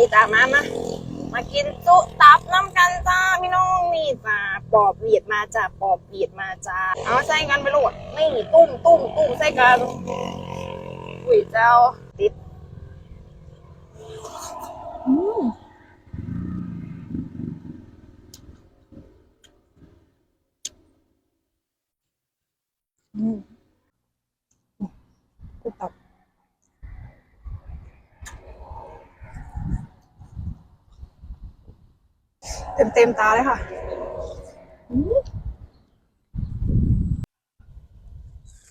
นี่จ้ามามามากินจุตับน้ำกันจ้าพี่น้องนี่จ้าปอบเวียดมาจ้าปอบเวียดมาจ้าเอาใส่กันไปโหลดนี่ตุ้มตุ้มตุ้มใส่กันอุ้ยเจ้าติดอืมอืมจุตับ เต็มเต็มตาเลยค่ะ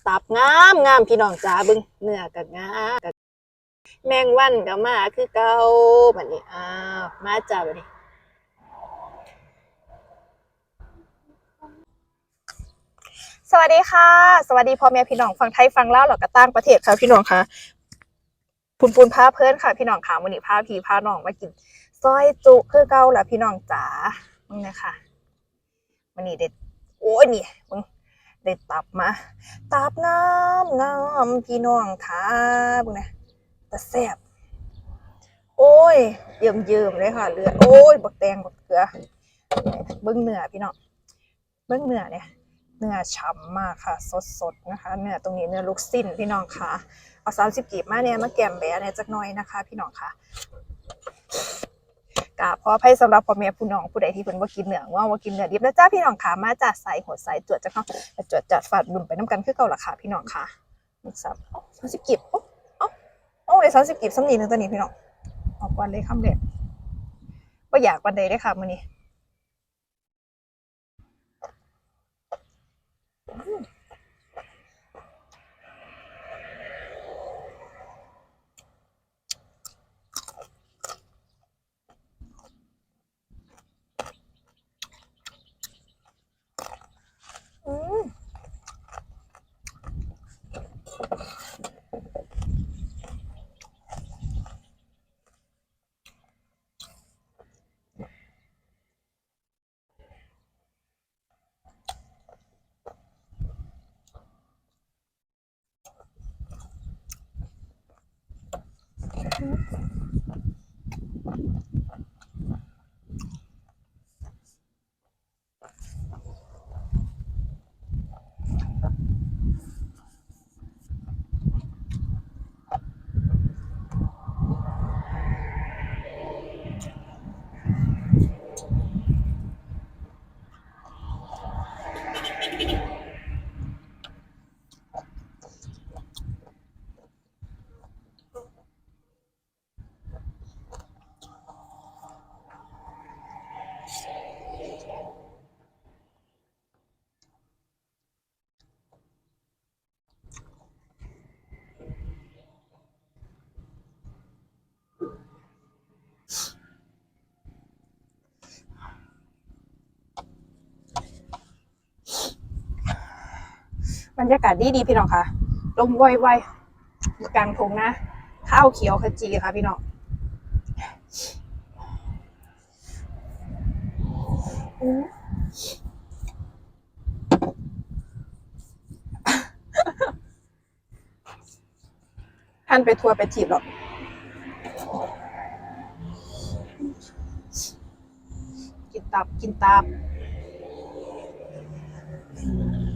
ตับงามงามพี่น้องจ้าเบึงเนื้อกับงามกับแมงวันกับมาคือเก่าแบบนี้อ้าวมาจ้าแบบนี้สวัสดีค่ะ สวัสดีพ่อแม่พี่น้องฟังไทยฟังเล่าวหรอกกระต่างประเทศค่ะพี่น้องค่ะ ปุนปุนพาเพื่อนค่ะ พี่น้องค่ะวันนี้พาพี่พาน้องมากินซอยจุคือเก่าแหละพี่น้องจ๋ามึงนะคะมันนี่เด็ดโอ้ยนี่มึงเด็ดตับมา ตับงามงามพี่น้องค่ะมึงนะแต่แซ่บโอ้ยเยิ่มเยิ่มเลยค่ะเลือดโอ้ยบักแตงบักเกลือเบิ้งเหนือพี่น้องเบิ้งเหนือเนี่ย เนื้อฉ่ำมากค่ะ สดๆนะคะเนื้อตรงนี้เนื้อลูกสิ้นพี่น้องค่ะเอาสามสิบกีบมาเนี่ยมาแกมแบะเนี่ยจักหน่อยนะคะ พี่น้องค่ะกราบขออภัยสำหรับพ่อแม่ผู้น้องผู้ใดที่เพิ่นบ่กินเนื้อว่าบ่กินเนื้อดิบแล้วจ้าพี่น้องขามาจากใส่หัวใส่จวดจะเข้าจวดจัดฟาดบุ่มไปน้ำกันคือเก่าล่ะค่ะพี่น้องค่ะนี่ซับสามสิบกิบโอ้เอ้าโอ้ยสามสิบกิบสำนีหนึ่งตัวนี้พี่น้องออกวันเลยคำเด็ดบ่อยากวันใดได้ค่ะมื้อนี้ บรรยากาศดีดีพี่น้องค่ะ ลมว่อยๆกลางทงนะ ข้าวเขียวขจีค่ะพี่น้องท่านไปทัวร์ไปถีบหรอกกินตับกินตับ อืม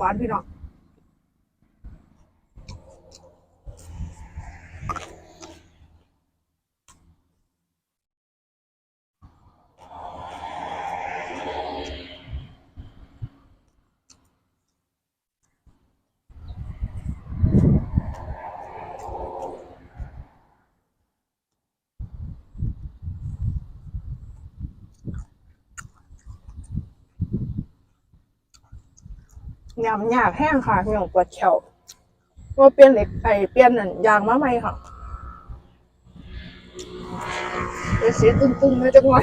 เอาห ยำยากแห้งค่ะพี่น้องปวดแขวว่าเปลี่ยนเหล็กไอเปลี่ยนอันยางมาใหม่ค่ะเป็นสีตึงๆเลยจังหวะ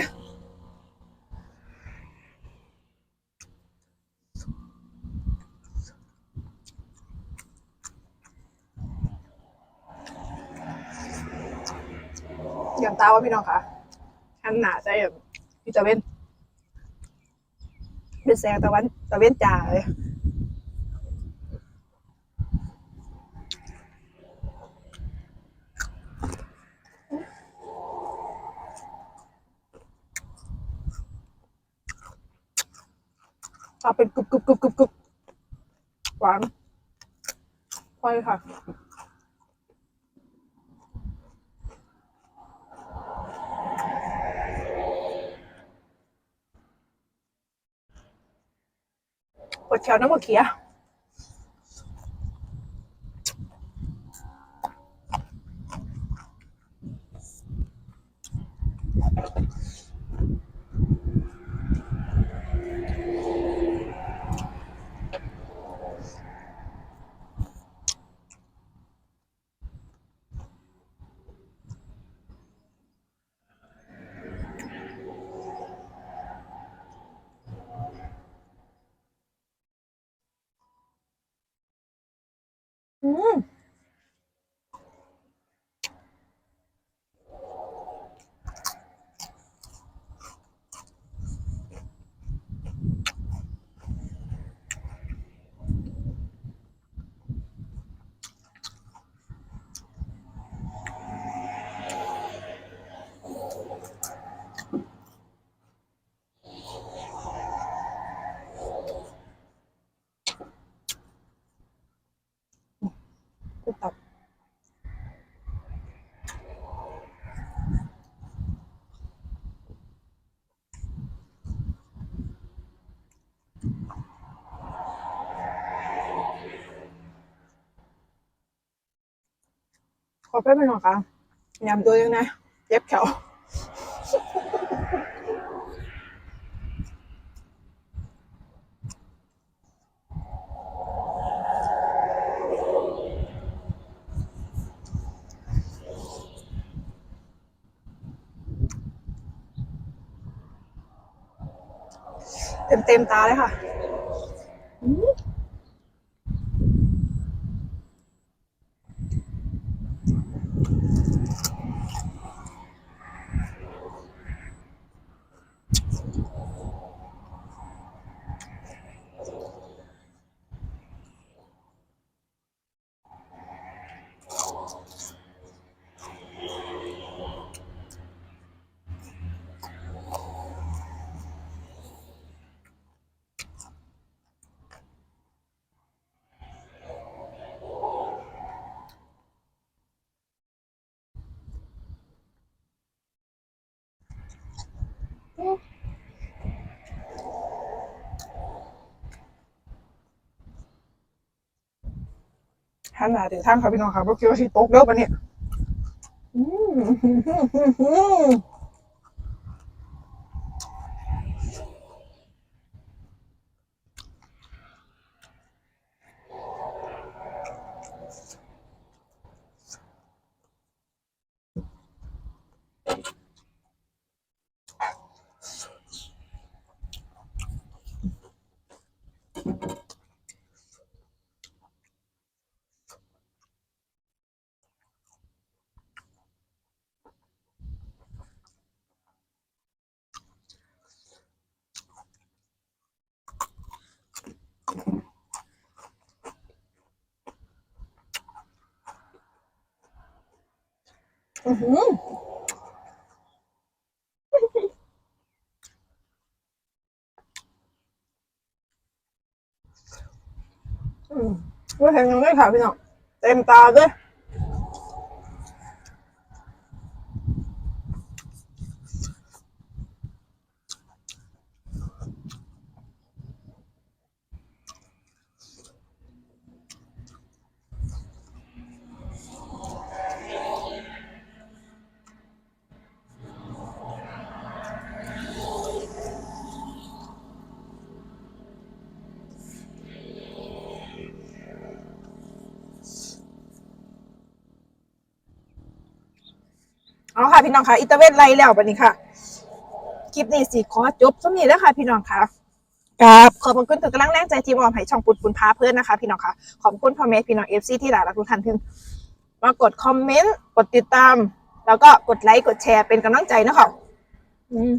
อย่างตาว่าพี่น้องค่ะหันหนาใจแบบพี่ตะเวนเป็นแสงตะวันตะเว้นจ่าเลย อาเป็นกรุบกรุบกรุบกรุบกรุบหวานพอยค่ะ ปวดแขวน้ำมันเขีย อื อแป๊บนึงน่อยค่ะยำตัวยังไงเย็บแขวเต็มเต็มตาเลยค่ะ หันหน้าถึงทางค่ะพี่น้องค่ะเพราะคิดว่าที่ตกเด้อปะเนี่ย อืม อื้อหืออืมไม่เห็นยังไงค่ะพี่น้องเต็มตาด้วย เอาค่ะพี่น้องค่ะอิตาเวนไล่แล้วบัดนี้ค่ะ คลิปนี้สิขอจบสำนี้แล้วค่ะ พี่น้องค่ะครับขอบคุณถึงกำลังแรงใจที่มอบให้ช่องปุนปุนพาเพื่อนนะคะ พี่น้องค่ะ ขอบคุณพ่อแม่พี่น้องเอฟซีที่หลายทุกท่านที่มากดคอมเมนต์ กดติดตาม แล้วก็กดไลค์ กดแชร์เป็นกำลังใจนะคะอืม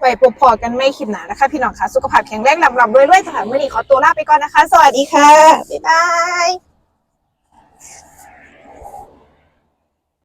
ไว้พบพอกันไม่คิดหนานะคะ พี่น้องคะสุขภาพแข็งแรงลำลำรวยๆค่ะมื่อนี้ขอตัวลาไปก่อนนะคะ สวัสดีค่ะ บ๊ายบาย